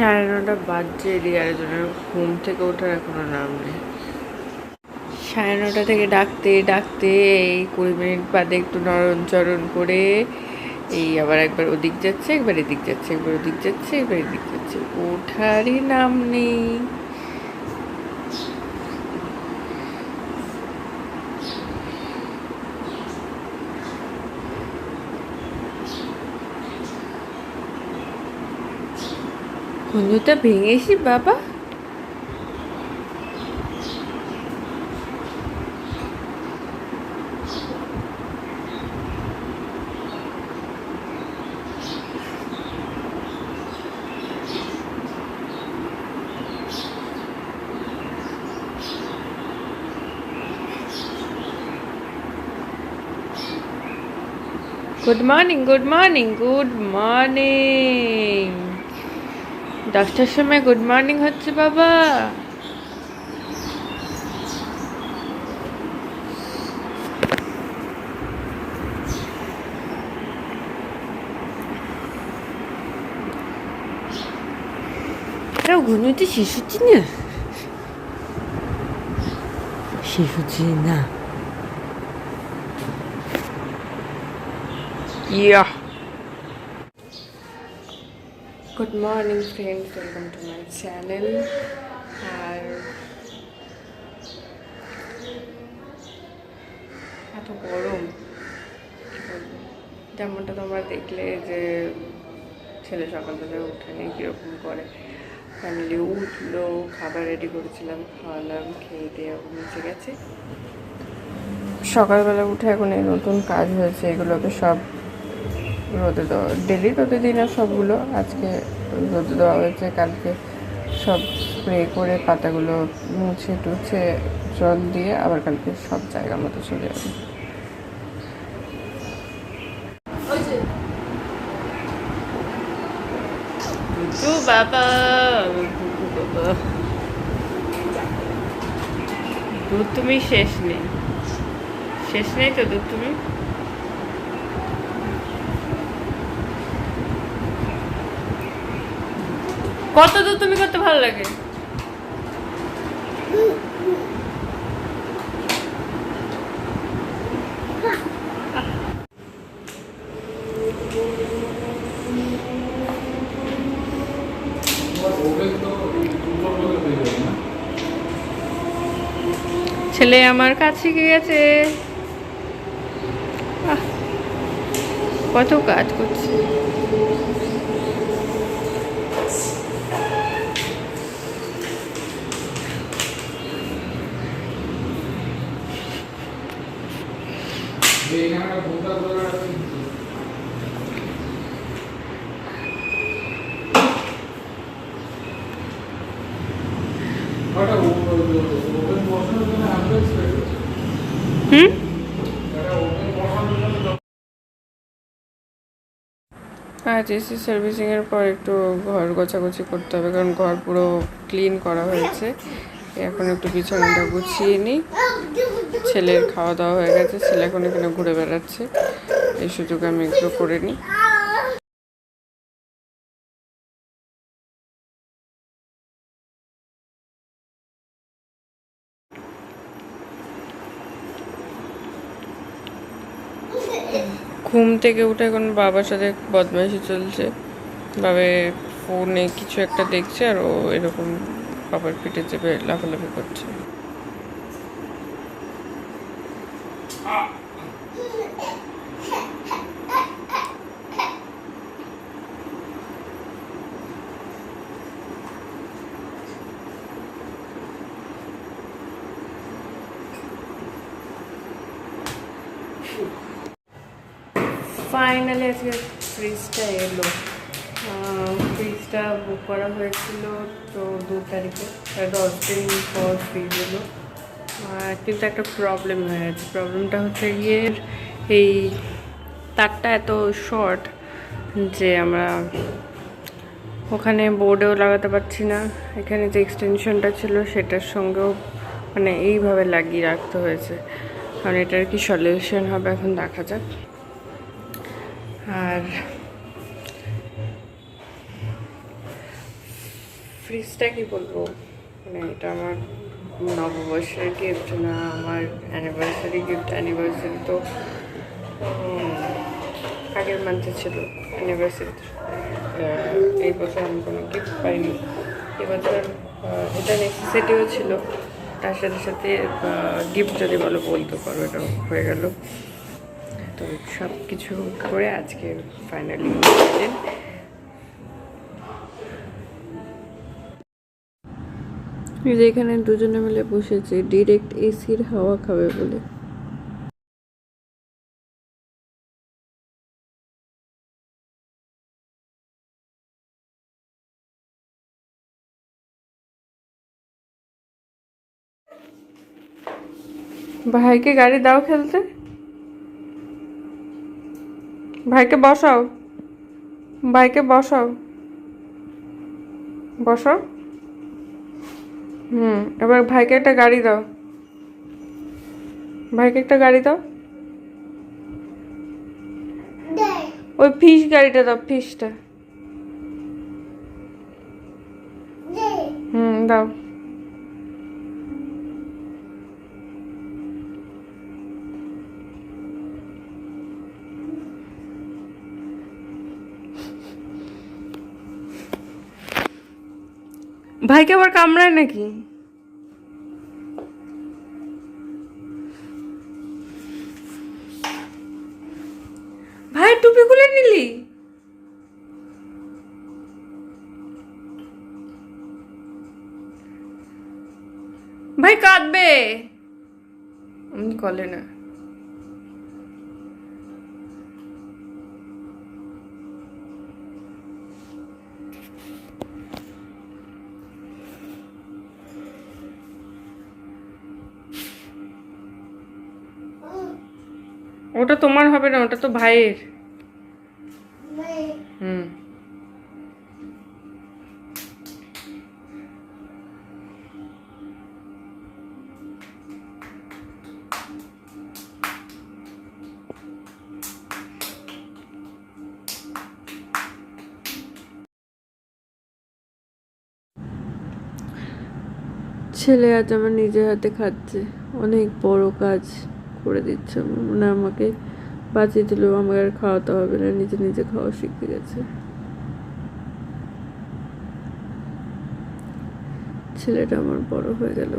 সাড়ে নটা বাজছে, এদিকে আরেকজনের ঘুম থেকে ওঠার এখনও নাম নেই। সাড়ে নটা থেকে ডাকতে ডাকতে এই কুড়ি মিনিট বাদে একটু নরণ চরণ করে এই আবার একবার ওদিক যাচ্ছে, একবার এদিক যাচ্ছে, একবার ওদিক যাচ্ছে, একবার এদিক যাচ্ছে। ওঠারই নাম নেই। কুঞ্জুটা ভেঙেছি বাবা। Good morning good morning good morning দশটার সময় গুড মর্নিং হচ্ছে বাবা। ঘুনুটি শিশুটি না শিশুটি না। Yeah good morning friends welcome to my channel আর এত গরম? যেমনটা তোমরা দেখলে যে ছেলে সকালবেলা উঠেনি কীরকম করে। ফ্যামিলি উঠল, খাবার রেডি করেছিলাম, খাওয়ালাম, খেয়ে দিয়ে নিচে গেছে। সকালবেলা উঠে এখন এই নতুন কাজ হয়েছে, এগুলোকে সব রোদে দেওয়া ডেলি রোদে দিই না সবগুলো। আজকে রোদে দেওয়া হয়েছে, কালকে সব স্প্রে করে পাতাগুলো মুছে টুছে জল দিয়ে আবার কালকে সব জায়গা মতো চলে যাবে বাবা। দুধু তুমি শেষ নেই। শেষ নেই তো দুধ তুমি? কত দুধ তুমি করতে ভালো লাগে? ছেলে আমার কাছে গেছে কত কাজ করছে। হুম? আজ এসি সার্ভিসিংয়ের পর একটু ঘর গোছাগুছি করতে হবে কারণ ঘর পুরো ক্লিন করা হয়েছে। এখন একটু বিছানাটা গুছিয়ে নিই ছেলের খাওয়া দাওয়া হয়ে গেছে, ছেলে এখন এখানে ঘুরে বেড়াচ্ছে। এই সুযোগে আমি একটু করে নিই ঘুম থেকে উঠে এখন বাবার সাথে বদমাইশি চলছে। বাবে ফোনে কিছু একটা দেখছে আর ও এরকম বাবার পিঠে চেপে লাফালাফি করছে। ফাইনালি আজকে ফ্রিজটা এলো। ফ্রিজটা বুক করা হয়েছিল তো দু তারিখে দশ দিন পর ফ্রিজ এলো কিন্তু একটা প্রবলেম হয়ে গেছে। প্রবলেমটা হচ্ছে গিয়ে এই তারটা এত শর্ট যে আমরা ওখানে বোর্ডেও লাগাতে পারছি না। এখানে যে এক্সটেনশনটা ছিল সেটার সঙ্গেও মানে এইভাবে লাগিয়ে রাখতে হয়েছে। কারণ এটার কি সলিউশন হবে এখন দেখা যাক। আর ফ্রিজটা কি বলব। মানে এটা আমার নববর্ষের গিফট না, আমার অ্যানিভার্সারি গিফট অ্যানিভার্সারি তো আগের মান্থে ছিল। অ্যানিভার্সারি এই বছর আমি কোনো গিফট পাইনি। এবছর এটা নেসেসিটিও ছিল। তার সাথে সাথে গিফট যদি বলো, বলতে পারো, এটা হয়ে গেল। তো সব কিছু করে আজকে ফাইনালি যে এখানে দুজনে মিলে বসেছে ডিরেক্ট এসির হাওয়া খাবে বলে। ভাইকে গাড়ি দাও খেলতে। ভাইকে বসাও। ভাইকে বসাও। বসাও। হুম এবার ভাইকে একটা গাড়ি দাও। ভাইকে একটা গাড়ি দাও। ওই ফিস গাড়িটা দাও ফিসটা হুম দাও। ভাইকে আবার কামড়ায় নাকি? ভাই টুপি খুলে নিলি? ভাই কাঁদবে। কলে না। ওটা তোমার হবে না, ওটা তো ভাইয়ের। হুম। ছেলে আজ আমার নিজের হাতে খাচ্ছে। অনেক বড় কাজ। করে দিচ্ছে। মানে আমাকে বাঁচিয়ে দিলেও আমাকে আর খাওয়াতে হবে না, নিজে নিজে খাওয়া শিখে গেছে। ছেলেটা আমার বড় হয়ে গেল।